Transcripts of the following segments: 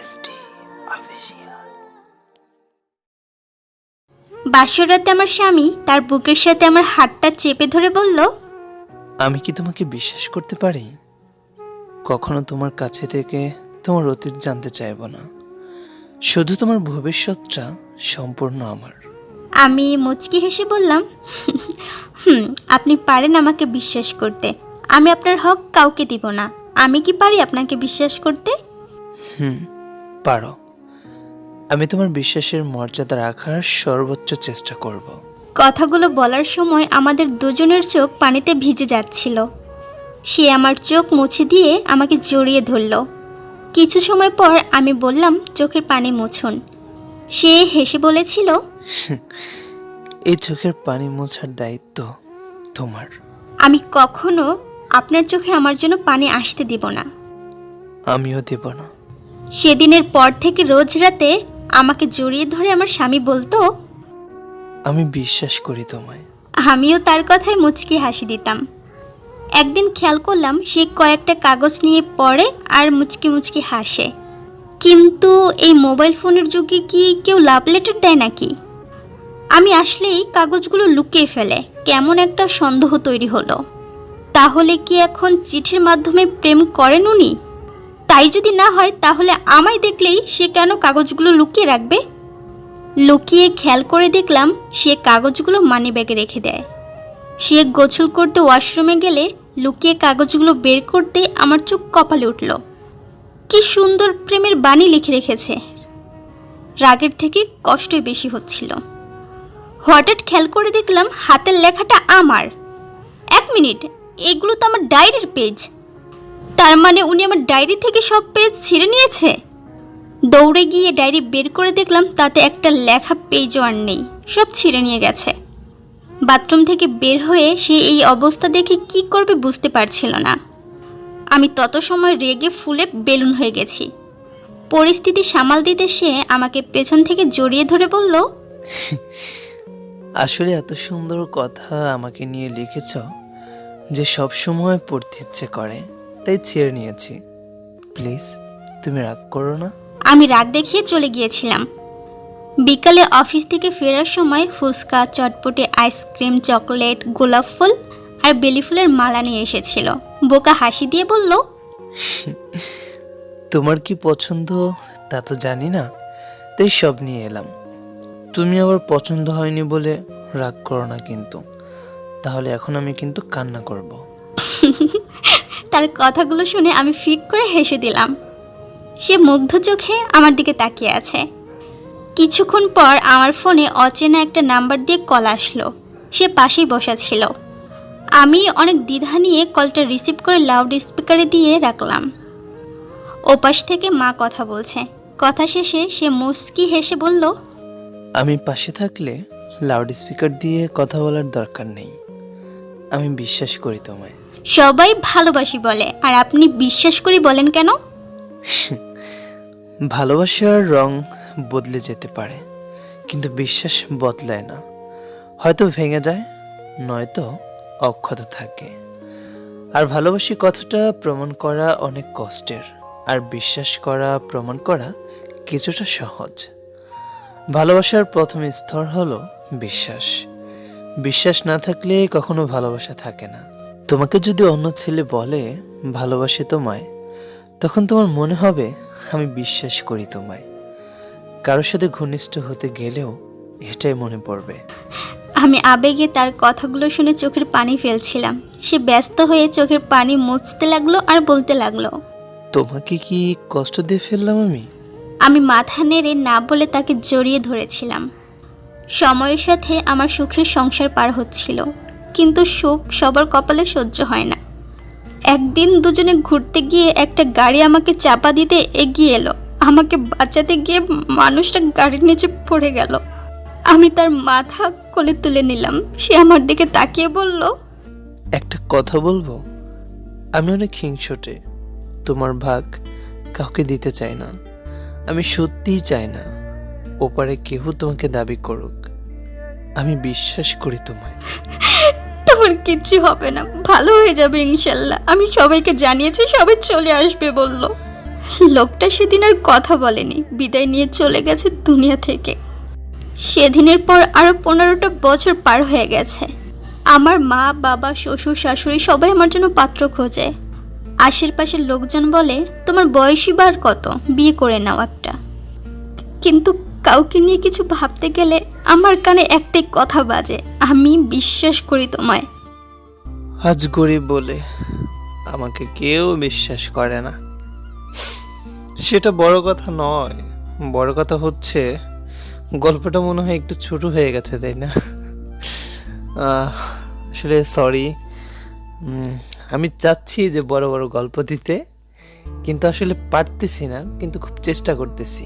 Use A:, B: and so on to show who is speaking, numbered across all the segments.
A: Official
B: বাসরাতে আমার স্বামী তার বুকের সাথে আমার হাতটা চেপে ধরে বলল
A: আমি কি তোমাকে বিশ্বাস করতে পারি? কখনো তোমার কাছে থেকে তোমার অতীত জানতে চাইব না। শুধু তোমার ভবিষ্যৎটা সম্পূর্ণ আমার।
B: আমি মুচকি হেসে বললাম হুম আপনি পারেন আমাকে বিশ্বাস করতে। আমি আপনার হক কাউকে দিব না। আমি কি পারি আপনাকে বিশ্বাস করতে?
A: হুম পারো। আমি তোমার বিশ্বাসের মর্যাদা রাখার সর্বোচ্চ চেষ্টা করব।
B: কথাগুলো বলার সময় আমাদের দুজনের চোখ পানিতে ভিজে যাচ্ছিল। সে আমার চোখ মুছে দিয়ে আমাকে জড়িয়ে ধরল। কিছু সময় পর আমি বললাম চোখের পানি মুছুন। সে হেসে বলেছিল
A: এই চোখের পানি মোছার দায়িত্ব তোমার।
B: আমি কখনো আপনার চোখে আমার জন্য পানি আসতে দিব না।
A: আমিও দেব না।
B: সেদিনের পর থেকে রোজ রাতে আমাকে জড়িয়ে ধরে আমার স্বামী বলতো
A: আমি বিশ্বাস করি তোমায়।
B: আমিও তার কথায় মুচকি হাসি দিতাম। একদিন খেয়াল করলাম সে কয়েকটা কাগজ নিয়ে পড়ে আর মুচকি মুচকি হাসে। কিন্তু এই মোবাইল ফোনের যুগে কি কেউ লাভ লেটার দেয় নাকি? আমি আসলেই কাগজগুলো লুকিয়ে ফেলে কেমন একটা সন্দেহ তৈরি হলো। তাহলে কি এখন চিঠির মাধ্যমে প্রেম করেন উনি? তাই যদি না হয়, তাহলে আমায় দেখলেই সে কেন কাগজগুলো লুকিয়ে রাখবে? লুকিয়ে খেয়াল করে দেখলাম, সে কাগজগুলো মানি ব্যাগে রেখে দেয়। সে গোসল করতে ওয়াশরুমে গেলে লুকিয়ে কাগজগুলো বের করতে আমার চোখ কপালে উঠল। কি সুন্দর প্রেমের বাণী লিখে রেখেছে। রাগের থেকে কষ্টই বেশি হচ্ছিল। হঠাৎ খেয়াল করে দেখলাম, হাতের লেখাটা আমার। এক মিনিট, এগুলো তো আমার ডায়েরির পেজ। তার মানে উনি আমার ডায়েরি থেকে সব পেজ ছিঁড়ে নিয়েছে? দৌড়ে গিয়ে ডায়েরি বের করে দেখলাম তাতে একটা লেখা পেজও আর নেই, সব ছিঁড়ে নিয়ে গেছে। বাথরুম থেকে বের হয়ে সে এই অবস্থা দেখে কি করবে বুঝতে পারছিল না। আমি তত সময় রেগে ফুলে বেলুন হয়ে গেছি। পরিস্থিতি সামাল দিতে সে আমাকে পেছন থেকে জড়িয়ে ধরে বলল,
A: আসলে এত সুন্দর কথা আমাকে নিয়ে লিখেছ যে সব সময় পড়তে ইচ্ছে করে। তাই ছেড়ে নিয়েছি। প্লিজ তুমি রাগ করো না।
B: আমি রাগ দেখিয়ে চলে গিয়েছিলাম। বিকালে অফিস থেকে ফেরার সময় ফুচকা চটপটে আইসক্রিম চকলেট গোলাপ ফুল আর বেলি ফুলের মালা নিয়ে এসেছিল। বোকা হাসি দিয়ে বলল
A: তোমার কি পছন্দ? তা তো জানি না। তাই সব নিয়ে এলাম। তুমি আবার পছন্দ হয়নি বলে রাগ করো না কিন্তু। তাহলে এখন আমি কিন্তু কান্না করব।
B: তার কথাগুলো শুনে আমি ফিক করে হেসে দিলাম। সে মুগ্ধ চোখে আমার দিকে তাকিয়ে আছে। কিছুক্ষণ পর আমার ফোনে অচেনা একটা নাম্বার দিয়ে কল আসলো। সে পাশেই বসা ছিল। আমি অনেক দ্বিধা নিয়ে কলটা রিসিভ করে লাউড স্পিকারে দিয়ে রাখলাম। ওপাশ থেকে মা কথা বলছে। কথা শেষে সে মুস্কি হেসে বলল,
A: আমি পাশে থাকলে লাউড স্পিকার দিয়ে কথা বলার দরকার নেই। আমি বিশ্বাস করি তোমায়।
B: সবাই ভালোবাসি বলে। আর আপনি বিশ্বাস করি বলেন কেন?
A: ভালোবাসার রং বদলে যেতে পারে, কিন্তু বিশ্বাস বদলায় না। হয়তো ভেঙে যায়, নয়তো অক্ষত থাকে। আর ভালোবাসি কথাটা প্রমাণ করা অনেক কষ্টের, আর বিশ্বাস করা, প্রমাণ করা কিছুটা সহজ। ভালোবাসার প্রথম স্তর হলো বিশ্বাস। বিশ্বাস না থাকলে কখনো ভালোবাসা থাকে না। তোমাকে যদি অন্য ছেলে বলে ভালোবাসে তোমায় তখন তোমার মনে হবে আমি বিশ্বাস করি তোমায়। কারোর সাথে ঘনিষ্ঠ হতে গেলেও এটাই মনে পড়বে।
B: আমি আবেগে তার কথাগুলো শুনে চোখের পানি ফেলছিলাম। সে ব্যস্ত হয়ে চোখের পানি মুছতে লাগল আর বলতে লাগল।
A: তোমাকে কি কষ্ট দিয়ে ফেললাম আমি?
B: আমি মাথা নেড়ে না বলে তাকে জড়িয়ে ধরেছিলাম। সময়ের সাথে আমার সুখের সংসার পার হচ্ছিল। কিন্তু সুখ সবার কপালে সহ্য হয় না। একদিন দুজনে ঘুরতে গিয়ে একটা গাড়ি আমাকে চাপা দিতে এগিয়ে এলো। আমাকে বাঁচাতে গিয়ে মানুষটা গাড়ির নিচে পড়ে গেল। আমি তার মাথা কোলে তুলে নিলাম। সে আমার দিকে তাকিয়ে বলল,
A: একটা কথা বলব? আমি অনেক হিংসটে। তোমার ভাগ কাউকে দিতে চাই না। আমি সত্যিই চাই না। ওপারে কেউ তোমাকে দাবি করুক। আমি বিশ্বাস করি তোমায়।
B: তোমার কিচ্ছু হবে না। ভালো হয়ে যাবে ইনশাল্লাহ। আমি সবাইকে জানিয়েছি সবাই চলে আসবে বলল। লোকটা সেদিন আর কথা বলেনি। বিদায় নিয়ে চলে গেছে দুনিয়া থেকে। সেদিনের পর আরও পনেরোটা বছর পার হয়ে গেছে। আমার মা, বাবা, শ্বশুর, শাশুড়ি সবাই আমার জন্য পাত্র খোঁজে। আশেপাশের লোকজন বলে, তোমার বয়সী বার কত? বিয়ে করে নাও একটা। কিন্তু কাউকে নিয়ে কিছু ভাবতে গেলে আমার কানে একটাই কথা বাজে, আমি বিশ্বাস করি তোমায়।
A: আজ গরিব বলে আমাকে কেউ বিশ্বাস করে না। সেটা বড় কথা নয়, বড় কথা হচ্ছে গল্পটা মনে হয় একটু ছোট হয়ে গেছে, তাই না? আসলে সরি আমি চাচ্ছি যে বড় বড় গল্প দিতে, কিন্তু আসলে পারতেছি না, কিন্তু খুব চেষ্টা করতেছি।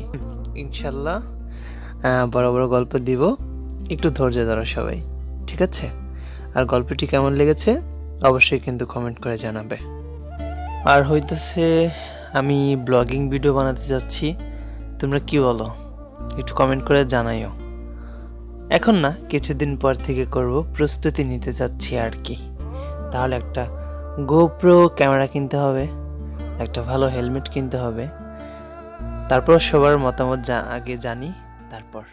A: ইনশাল্লাহ বড় বড় গল্প দিব। একটু ধৈর্য ধরো সবাই, ঠিক আছে? আর গল্পটি কেমন লেগেছে অবশ্যই কিন্তু কমেন্ট করে জানাবে। আর হইতেছে, আমি ব্লগিং ভিডিও বানাতে যাচ্ছি, তোমরা কি বলো? একটু কমেন্ট করে জানাইও। এখন না, কিছুদিন পর থেকে করব, প্রস্তুতি নিতে যাচ্ছি আর কি তাহলে একটা গোপ্রো ক্যামেরা কিনতে হবে, একটা ভালো হেলমেট কিনতে হবে। তারপর সবার মতামত জা- আগে জানি। তারপর।